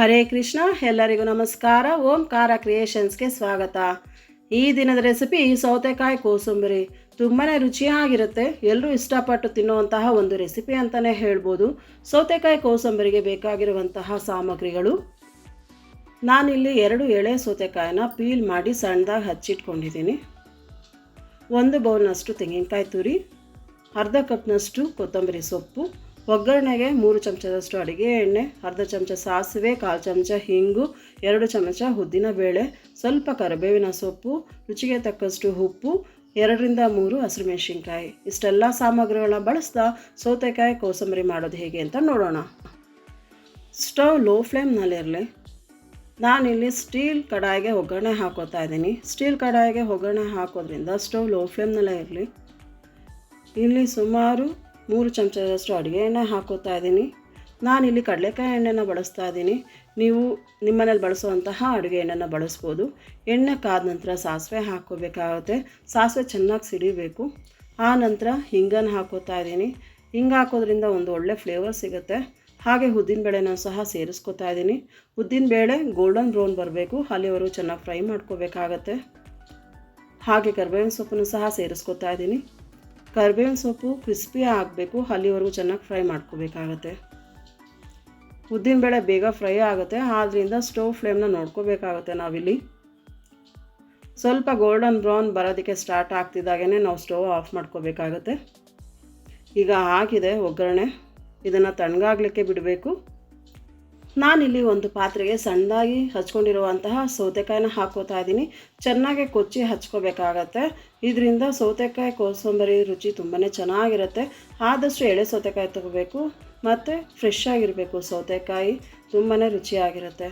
ಹರೇ ಕೃಷ್ಣ, ಎಲ್ಲರಿಗೂ ನಮಸ್ಕಾರ. ಓಂಕಾರ ಕ್ರಿಯೇಷನ್ಸ್ಗೆ ಸ್ವಾಗತ. ಈ ದಿನದ ರೆಸಿಪಿ ಸೌತೆಕಾಯಿ ಕೋಸಂಬರಿ. ತುಂಬಾ ರುಚಿಯಾಗಿರುತ್ತೆ. ಎಲ್ಲರೂ ಇಷ್ಟಪಟ್ಟು ತಿನ್ನುವಂತಹ ಒಂದು ರೆಸಿಪಿ ಅಂತಲೇ ಹೇಳ್ಬೋದು. ಸೌತೆಕಾಯಿ ಕೋಸಂಬರಿಗೆ ಬೇಕಾಗಿರುವಂತಹ ಸಾಮಗ್ರಿಗಳು. ನಾನಿಲ್ಲಿ ಎರಡು ಎಳೆ ಸೌತೆಕಾಯಿನ ಪೀಲ್ ಮಾಡಿ ಸಣ್ಣದಾಗಿ ಹಚ್ಚಿಟ್ಕೊಂಡಿದ್ದೀನಿ. ಒಂದು ಬೌಲ್ನಷ್ಟು ತೆಂಗಿನಕಾಯಿ ತುರಿ, ಅರ್ಧ ಕಪ್ನಷ್ಟು ಕೊತ್ತಂಬರಿ ಸೊಪ್ಪು ಒಗ್ಗರಣೆಗೆ ಮೂರು ಚಮಚದಷ್ಟು ಅಡುಗೆ ಎಣ್ಣೆ, ಅರ್ಧ ಚಮಚ ಸಾಸಿವೆ, ಕಾಲು ಚಮಚ ಹಿಂಗು, ಎರಡು ಚಮಚ ಉದ್ದಿನ ಬೇಳೆ, ಸ್ವಲ್ಪ ಕರಿಬೇವಿನ ಸೊಪ್ಪು, ರುಚಿಗೆ ತಕ್ಕಷ್ಟು ಉಪ್ಪು, ಎರಡರಿಂದ ಮೂರು ಹಸಿರುಮೆಣಸಿನ್ಕಾಯಿ ಇಷ್ಟೆಲ್ಲ ಸಾಮಗ್ರಿಗಳನ್ನ ಬಳಸ್ತಾ ಸೌತೆಕಾಯಿ ಕೋಸಂಬರಿ ಮಾಡೋದು ಹೇಗೆ ಅಂತ ನೋಡೋಣ. ಸ್ಟವ್ ಲೋ ಫ್ಲೇಮ್ನಲ್ಲಿರಲಿ ನಾನಿಲ್ಲಿ ಸ್ಟೀಲ್ ಕಡಾಯಿಗೆ ಒಗ್ಗರಣೆ ಹಾಕೋತಾ ಇದ್ದೀನಿ. ಸ್ಟೀಲ್ ಕಡಾಯಿಗೆ ಒಗ್ಗರಣೆ ಹಾಕೋದ್ರಿಂದ ಸ್ಟವ್ ಲೋ ಫ್ಲೇಮ್ನಲ್ಲೇ ಇರಲಿ. ಇಲ್ಲಿ ಸುಮಾರು ಮೂರು ಚಮಚದಷ್ಟು ಅಡುಗೆ ಎಣ್ಣೆ ಹಾಕೋತಾ ಇದ್ದೀನಿ. ನಾನಿಲ್ಲಿ ಕಡಲೆಕಾಯಿ ಎಣ್ಣೆನ ಬಳಸ್ತಾ ಇದ್ದೀನಿ. ನೀವು ನಿಮ್ಮನೇಲಿ ಬಳಸುವಂತಹ ಅಡುಗೆ ಎಣ್ಣೆನ ಬಳಸ್ಬೋದು. ಎಣ್ಣೆ ಕಾದ ನಂತರ ಸಾಸಿವೆ ಹಾಕೋಬೇಕಾಗುತ್ತೆ. ಸಾಸಿವೆ ಚೆನ್ನಾಗಿ ಸಿಡಿಬೇಕು. ಆ ನಂತರ ಹಿಂಗನ್ನು ಹಾಕೋತಾ ಇದ್ದೀನಿ. ಹಿಂಗೆ ಹಾಕೋದ್ರಿಂದ ಒಂದು ಒಳ್ಳೆ ಫ್ಲೇವರ್ ಸಿಗುತ್ತೆ. ಹಾಗೆ ಉದ್ದಿನಬೇಳೆನ ಸಹ ಸೇರಿಸ್ಕೊತಾ ಇದ್ದೀನಿ. ಉದ್ದಿನಬೇಳೆ ಗೋಲ್ಡನ್ ಬ್ರೌನ್ ಬರಬೇಕು. ಅಲ್ಲಿವರೆಗೂ ಚೆನ್ನಾಗಿ ಫ್ರೈ ಮಾಡ್ಕೋಬೇಕಾಗತ್ತೆ. ಹಾಗೆ ಕರ್ಬೇವಿನ ಸೊಪ್ಪನ್ನು ಸಹ ಸೇರಿಸ್ಕೊತಾ ಇದ್ದೀನಿ. ಕರಿಬೇವಿನ ಸೊಪ್ಪು ಕ್ರಿಸ್ಪಿ ಆಗಬೇಕು, ಅಲ್ಲಿವರೆಗೂ ಚೆನ್ನಾಗಿ ಫ್ರೈ ಮಾಡ್ಕೋಬೇಕಾಗತ್ತೆ. ಉದ್ದಿನಬೇಳೆ ಬೇಗ ಫ್ರೈ ಆಗುತ್ತೆ ಆದ್ದರಿಂದ ಸ್ಟೋವ್ ಫ್ಲೇಮ್ನ ನೋಡ್ಕೋಬೇಕಾಗುತ್ತೆ ನಾವಿಲ್ಲಿ. ಸ್ವಲ್ಪ ಗೋಲ್ಡನ್ ಬ್ರೌನ್ ಬರೋದಕ್ಕೆ ಸ್ಟಾರ್ಟ್ ಆಗ್ತಿದ್ದಾಗೇ ನಾವು ಸ್ಟೋವ್ ಆಫ್ ಮಾಡ್ಕೋಬೇಕಾಗತ್ತೆ. ಈಗ ಆಗಿದೆ ಒಗ್ಗರಣೆ, ಇದನ್ನು ತಣ್ಣಗಾಗಲಿಕ್ಕೆ ಬಿಡಬೇಕು. ನಾನಿಲ್ಲಿ ಒಂದು ಪಾತ್ರೆಗೆ ಸಣ್ಣದಾಗಿ ಹಚ್ಕೊಂಡಿರುವಂತಹ ಸೌತೆಕಾಯಿನ ಹಾಕೋತಾ ಇದ್ದೀನಿ. ಚೆನ್ನಾಗಿ ಕೊಚ್ಚಿ ಹಚ್ಕೋಬೇಕಾಗತ್ತೆ. ಇದರಿಂದ ಸೌತೆಕಾಯಿ ಕೋಸಂಬರಿ ರುಚಿ ತುಂಬಾ ಚೆನ್ನಾಗಿರುತ್ತೆ. ಆದಷ್ಟು ಎಳೆ ಸೌತೆಕಾಯಿ ತಗೋಬೇಕು, ಮತ್ತು ಫ್ರೆಶ್ ಆಗಿರಬೇಕು ಸೌತೆಕಾಯಿ ತುಂಬಾ ರುಚಿಯಾಗಿರುತ್ತೆ.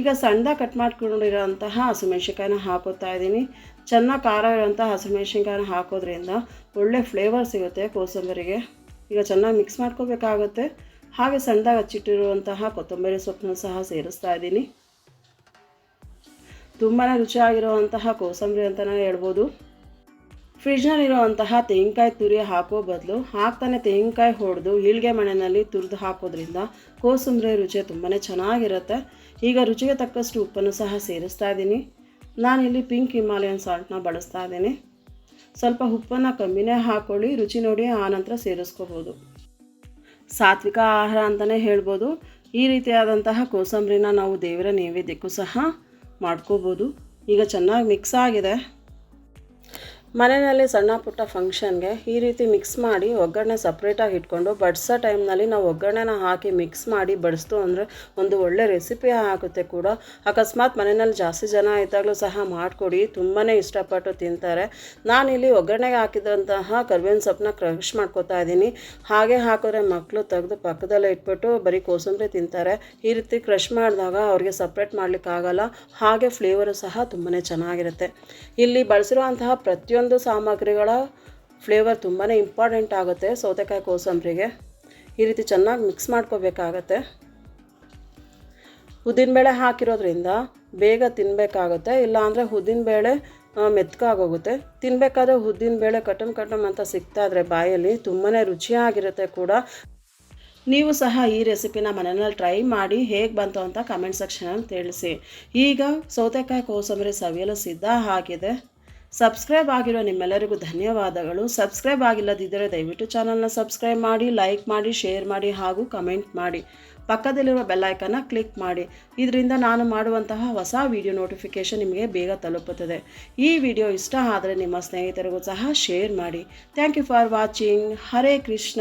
ಈಗ ಸಣ್ಣದಾಗಿ ಕಟ್ ಮಾಡ್ಕೊಂಡಿರೋಂತಹ ಹಸಿಮೆಣ್ಸಿನ್ಕಾಯಿನ ಹಾಕೋತಾ ಇದ್ದೀನಿ. ಚೆನ್ನಾಗಿ ಖಾರ ಇರೋಂಥ ಹಸಿಮೆಣ್ಸಿನ್ಕಾಯಿನ ಹಾಕೋದ್ರಿಂದ ಒಳ್ಳೆ ಫ್ಲೇವರ್ ಸಿಗುತ್ತೆ ಕೋಸಂಬರಿಗೆ. ಈಗ ಚೆನ್ನಾಗಿ ಮಿಕ್ಸ್ ಮಾಡ್ಕೋಬೇಕಾಗುತ್ತೆ. ಹಾಗೆ ಸಣ್ಣದಾಗಿ ಹಚ್ಚಿಟ್ಟಿರುವಂತಹ ಕೊತ್ತಂಬರಿ ಸೊಪ್ಪನ್ನು ಸಹ ಸೇರಿಸ್ತಾ ಇದ್ದೀನಿ. ತುಂಬಾ ರುಚಿಯಾಗಿರುವಂತಹ ಕೋಸಂಬರಿ ಅಂತಲೇ ಹೇಳ್ಬೋದು. ಫ್ರಿಜ್ನಲ್ಲಿರುವಂತಹ ತೆಂಗಿನಕಾಯಿ ತುರಿ ಹಾಕೋ ಬದಲು ಹಾಕ್ತಾನೆ ತೆಂಗಿನಕಾಯಿ ಹೊಡೆದು ಈಳ್ಗೆ ಮಣೆಯಲ್ಲಿ ತುರಿದು ಹಾಕೋದ್ರಿಂದ ಕೋಸಂಬರಿ ರುಚಿ ತುಂಬಾ ಚೆನ್ನಾಗಿರುತ್ತೆ. ಈಗ ರುಚಿಗೆ ತಕ್ಕಷ್ಟು ಉಪ್ಪನ್ನು ಸಹ ಸೇರಿಸ್ತಾ ಇದ್ದೀನಿ. ನಾನಿಲ್ಲಿ ಪಿಂಕ್ ಹಿಮಾಲಯನ್ ಸಾಲ್ಟ್ನ ಬಳಸ್ತಾ ಇದ್ದೀನಿ. ಸ್ವಲ್ಪ ಉಪ್ಪನ್ನು ಕಮ್ಮಿನೇ ಹಾಕ್ಕೊಳ್ಳಿ ರುಚಿ ನೋಡಿ ಆನಂತರ ಸೇರಿಸ್ಕೋಬೋದು. ಸಾತ್ವಿಕ ಆಹಾರ ಅಂತಲೇ ಹೇಳ್ಬೋದು. ಈ ರೀತಿಯಾದಂತಹ ಕೋಸಂಬರಿನ ನಾವು ದೇವರ ನೈವೇದ್ಯಕ್ಕೂ ಸಹ ಮಾಡ್ಕೋಬೋದು. ಈಗ ಚೆನ್ನಾಗಿ ಮಿಕ್ಸ್ ಆಗಿದೆ. ಮನೆಯಲ್ಲಿ ಸಣ್ಣ ಪುಟ್ಟ ಫಂಕ್ಷನ್ಗೆ ಈ ರೀತಿ ಮಿಕ್ಸ್ ಮಾಡಿ ಒಗ್ಗರಣೆ ಸಪ್ರೇಟಾಗಿ ಇಟ್ಕೊಂಡು ಬಡಿಸೋ ಟೈಮ್ನಲ್ಲಿ ನಾವು ಒಗ್ಗರಣೆನ ಹಾಕಿ ಮಿಕ್ಸ್ ಮಾಡಿ ಬಡಿಸ್ತು ಅಂದರೆ ಒಂದು ಒಳ್ಳೆ ರೆಸಿಪಿ ಆಗುತ್ತೆ ಕೂಡ. ಅಕಸ್ಮಾತ್ ಮನೆಯಲ್ಲಿ ಜಾಸ್ತಿ ಜನ ಇದ್ದಾಗಲೂ ಸಹ ಮಾಡಿಕೊಡಿ ತುಂಬಾ ಇಷ್ಟಪಟ್ಟು ತಿಂತಾರೆ. ನಾನಿಲ್ಲಿ ಒಗ್ಗರಣೆಗೆ ಹಾಕಿದಂತಹ ಕರ್ಬೇವಿನ ಸೊಪ್ಪನ್ನ ಕ್ರಶ್ ಮಾಡ್ಕೋತಾ ಇದ್ದೀನಿ. ಹಾಗೆ ಹಾಕಿದ್ರೆ ಮಕ್ಕಳು ತೆಗೆದು ಪಕ್ಕದಲ್ಲೇ ಇಟ್ಬಿಟ್ಟು ಬರೀ ಕೋಸಂಬರಿ ತಿಂತಾರೆ. ಈ ರೀತಿ ಕ್ರಶ್ ಮಾಡಿದಾಗ ಅವ್ರಿಗೆ ಸಪ್ರೇಟ್ ಮಾಡಲಿಕ್ಕಾಗಲ್ಲ. ಹಾಗೆ ಫ್ಲೇವರು ಸಹ ತುಂಬಾ ಚೆನ್ನಾಗಿರುತ್ತೆ. ಇಲ್ಲಿ ಬಳಸಿರುವಂತಹ ಪ್ರತಿಯೊಂದು ಒಂದು ಸಾಮಗ್ರಿಗಳ ಫ್ಲೇವರ್ ತುಂಬಾ ಇಂಪಾರ್ಟೆಂಟ್ ಆಗುತ್ತೆ ಸೌತೆಕಾಯಿ ಕೋಸಂಬರಿಗೆ. ಈ ರೀತಿ ಚೆನ್ನಾಗಿ ಮಿಕ್ಸ್ ಮಾಡ್ಕೋಬೇಕಾಗತ್ತೆ. ಉದ್ದಿನಬೇಳೆ ಹಾಕಿರೋದ್ರಿಂದ ಬೇಗ ತಿನ್ನಬೇಕಾಗುತ್ತೆ ಇಲ್ಲಾಂದರೆ ಉದ್ದಿನಬೇಳೆ ಮೆತ್ಕಾಗೋಗುತ್ತೆ. ತಿನ್ನಬೇಕಾದ್ರೆ ಉದ್ದಿನಬೇಳೆ ಕಟಮ್ ಕಟಮ್ ಅಂತ ಸಿಗ್ತಾ ಇದ್ರೆ ಬಾಯಲ್ಲಿ ತುಂಬಾ ರುಚಿಯಾಗಿರುತ್ತೆ ಕೂಡ. ನೀವು ಸಹ ಈ ರೆಸಿಪಿನ ಮನೆಯಲ್ಲಿ ಟ್ರೈ ಮಾಡಿ ಹೇಗೆ ಬಂತು ಅಂತ ಕಮೆಂಟ್ ಸೆಕ್ಷನಲ್ಲಿ ತಿಳಿಸಿ. ಈಗ ಸೌತೆಕಾಯಿ ಕೋಸಂಬರಿ ಸವಿಯಲು ಸಿದ್ಧ ಆಗಿದೆ. ಸಬ್ಸ್ಕ್ರೈಬ್ ಆಗಿರೋ ನಿಮ್ಮೆಲ್ಲರಿಗೂ ಧನ್ಯವಾದಗಳು. ಸಬ್ಸ್ಕ್ರೈಬ್ ಆಗಿಲ್ಲದಿದ್ದರೆ ದಯವಿಟ್ಟು ಚಾನಲ್ನ ಸಬ್ಸ್ಕ್ರೈಬ್ ಮಾಡಿ, ಲೈಕ್ ಮಾಡಿ, ಶೇರ್ ಮಾಡಿ ಹಾಗೂ ಕಮೆಂಟ್ ಮಾಡಿ. ಪಕ್ಕದಲ್ಲಿರುವ ಬೆಲ್ಲೈಕನ್ನ ಕ್ಲಿಕ್ ಮಾಡಿ. ಇದರಿಂದ ನಾನು ಮಾಡುವಂತಹ ಹೊಸ ವಿಡಿಯೋ ನೋಟಿಫಿಕೇಷನ್ ನಿಮಗೆ ಬೇಗ ತಲುಪುತ್ತದೆ. ಈ ವಿಡಿಯೋ ಇಷ್ಟ ಆದರೆ ನಿಮ್ಮ ಸ್ನೇಹಿತರಿಗೂ ಸಹ ಶೇರ್ ಮಾಡಿ. Thank you for watching. Hare Krishna.